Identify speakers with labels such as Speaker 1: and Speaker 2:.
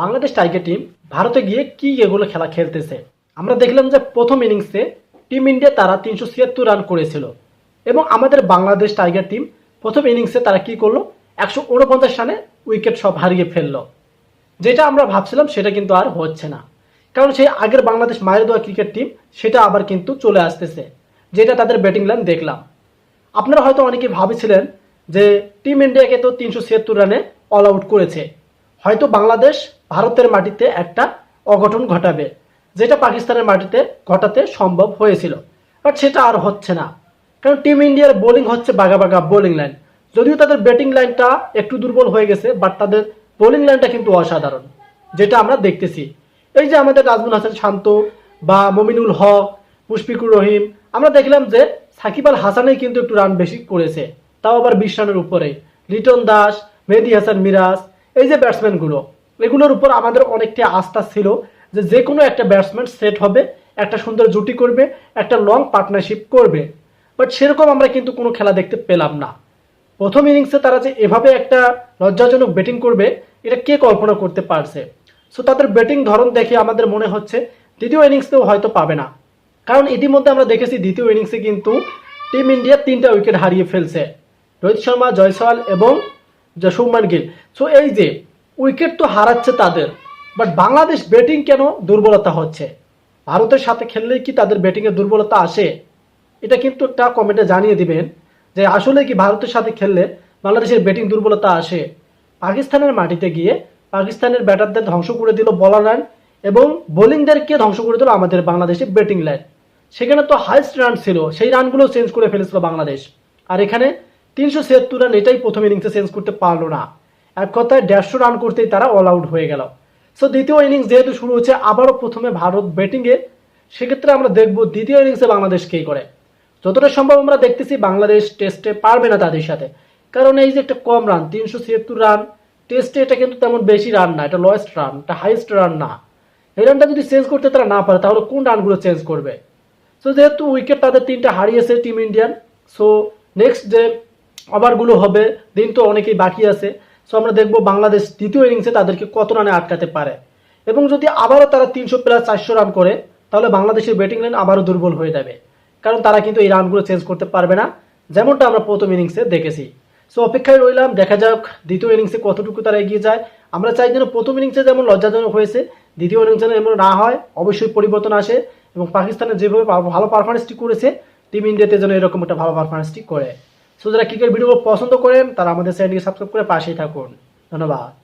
Speaker 1: Bangladesh tiger team ভারতে গিয়ে কি এগুলো খেলা খেলতেছে। আমরা দেখলাম যে প্রথম ইনিংসে টিম ইন্ডিয়া তারা তিনশো ছিয়াত্তর রান করেছিল। এবং আমাদের বাংলাদেশ টাইগার টিম প্রথম ইনিংসে তারা কি করল? একশো উনপঞ্চাশ রানে উইকেট সব হারিয়ে ফেলল। যেটা আমরা ভাবছিলাম, সেটা কিন্তু আর হচ্ছে না। কারণ সেই আগের বাংলাদেশ মায়ের দেওয়া ক্রিকেট টিম সেটা আবার কিন্তু চলে আসতেছে, যেটা তাদের ব্যাটিং লাইন দেখলাম। আপনারা হয়তো অনেকে ভাবেছিলেন যে টিম ইন্ডিয়াকে তো তিনশো ছিয়াত্তর রানে অল আউট করেছে। হয়তো বাংলাদেশ ভারতের মাটিতে একটা অঘটন ঘটাবে, যেটা পাকিস্তানের মাটিতে ঘটাতে সম্ভব হয়েছিল। বাট সেটা আর হচ্ছে না। কারণ টিম ইন্ডিয়ার বোলিং হচ্ছে বাগা বাগা বোলিং লাইন। যদিও তাদের ব্যাটিং লাইনটা একটু দুর্বল হয়ে গেছে, বাট তাদের বোলিং লাইনটা কিন্তু অসাধারণ, যেটা আমরা দেখতেছি। এই যে আমাদের নাজমুল হাসান শান্ত বা মমিনুল হক, মুশফিকুর রহিম, আমরা দেখলাম যে সাকিব আল হাসানেই কিন্তু একটু রান বেশি করেছে। তাও আবার বিশ রানের উপরে। লিটন দাস, মেহেদি হাসান মিরাজ এই যে ব্যাটসম্যানগুলো এগুলোর উপর আমাদের অনেকটা আস্থা ছিল যে যে কোনো একটা ব্যাটসম্যান সেট হবে, একটা সুন্দর জুটি করবে, একটা লং পার্টনারশিপ করবে। বাট সেরকম আমরা কিন্তু কোনো খেলা দেখতে পেলাম না। প্রথম ইনিংসে তারা যে এভাবে একটা লজ্জাজনক ব্যাটিং করবে, এটা কে কল্পনা করতে পারছে? সো তাদের ব্যাটিং ধরন দেখে আমাদের মনে হচ্ছে দ্বিতীয় ইনিংসেও হয়তো পাবে না। কারণ ইতিমধ্যে আমরা দেখেছি দ্বিতীয় ইনিংসে কিন্তু টিম ইন্ডিয়া তিনটা উইকেট হারিয়ে ফেলছে। রোহিত শর্মা, জয়সওয়াল এবং যে শুভমান গিল। সো এই যে উইকেট তো হারাচ্ছে তাদের বাট বাংলাদেশ ব্যাটিং কেন দুর্বলতা হচ্ছে? ভারতের সাথে খেললেই কি তাদের ব্যাটিংয়ে দুর্বলতা আসে? এটা কিন্তু একটা কমেন্টে জানিয়ে দিবেন যে আসলে কি ভারতের সাথে খেললে বাংলাদেশের ব্যাটিং দুর্বলতা আসে? পাকিস্তানের মাটিতে গিয়ে পাকিস্তানের ব্যাটারদের ধ্বংস করে দিল বলার লাইন এবং বোলিংদেরকে ধ্বংস করে দিল আমাদের বাংলাদেশের ব্যাটিং লাইন সেখানে তো হাইস্ট রান ছিল, সেই রানগুলো চেঞ্জ করে ফেলেছিল বাংলাদেশ। আর এখানে তিনশো ছিয়াত্তর রান এটাই প্রথম ইনিংসে চেঞ্জ করতে পারল না। এক কথায় দেড়শো রান করতেই তারা অল আউট হয়ে গেল। সো দ্বিতীয় ইনিংস যেহেতু শুরু হচ্ছে, আবারও প্রথমে ভারত ব্যাটিংয়ে সেক্ষেত্রে আমরা দেখব দ্বিতীয় ইনিংসে বাংলাদেশ কে করে। যতটা সম্ভব আমরা দেখতেছি বাংলাদেশ টেস্টে পারবে না তাদের সাথে। কারণ এই যে একটা কম রান তিনশো ছিয়াত্তর রান টেস্টে এটা কিন্তু তেমন বেশি রান না, এটা লোয়েস্ট রান এটা হাইয়েস্ট রান না। এই রানটা যদি চেঞ্জ করতে তারা না পারে, তাহলে কোন রানগুলো চেঞ্জ করবে? সো যেহেতু উইকেট তাদের তিনটা হারিয়েছে টিম ইন্ডিয়ান সো নেক্সট যে ওভারগুলো হবে, দিন তো অনেকেই বাকি আছে। সো আমরা দেখব বাংলাদেশ দ্বিতীয় ইনিংসে তাদেরকে কত রানে আটকাতে পারে। এবং যদি আবারও তারা তিনশো প্লাস চারশো রান করে, তাহলে বাংলাদেশের ব্যাটিং লাইন আবারও দুর্বল হয়ে যাবে। কারণ তারা কিন্তু এই রানগুলো চেঞ্জ করতে পারবে না, যেমনটা আমরা প্রথম ইনিংসে দেখেছি। সো অপেক্ষায় রইলাম, দেখা যাক দ্বিতীয় ইনিংসে কতটুকু তারা এগিয়ে যায়। আমরা চাই যেন প্রথম ইনিংসে যেমন লজ্জাজনক হয়েছে, দ্বিতীয় ইনিংসে যেমন না হয়, অবশ্যই পরিবর্তন আসে এবং পাকিস্তানের যেভাবে ভালো পারফরমেন্সটি করেছে টিম ইন্ডিয়াতে যেন এরকম একটা ভালো পারফরমেন্সটি করে। সো যারা ক্রিকেট ভিডিও পছন্দ করেন তারা আমাদের চ্যানেলকে সাবস্ক্রাইব করে পাশেই থাকুন। ধন্যবাদ।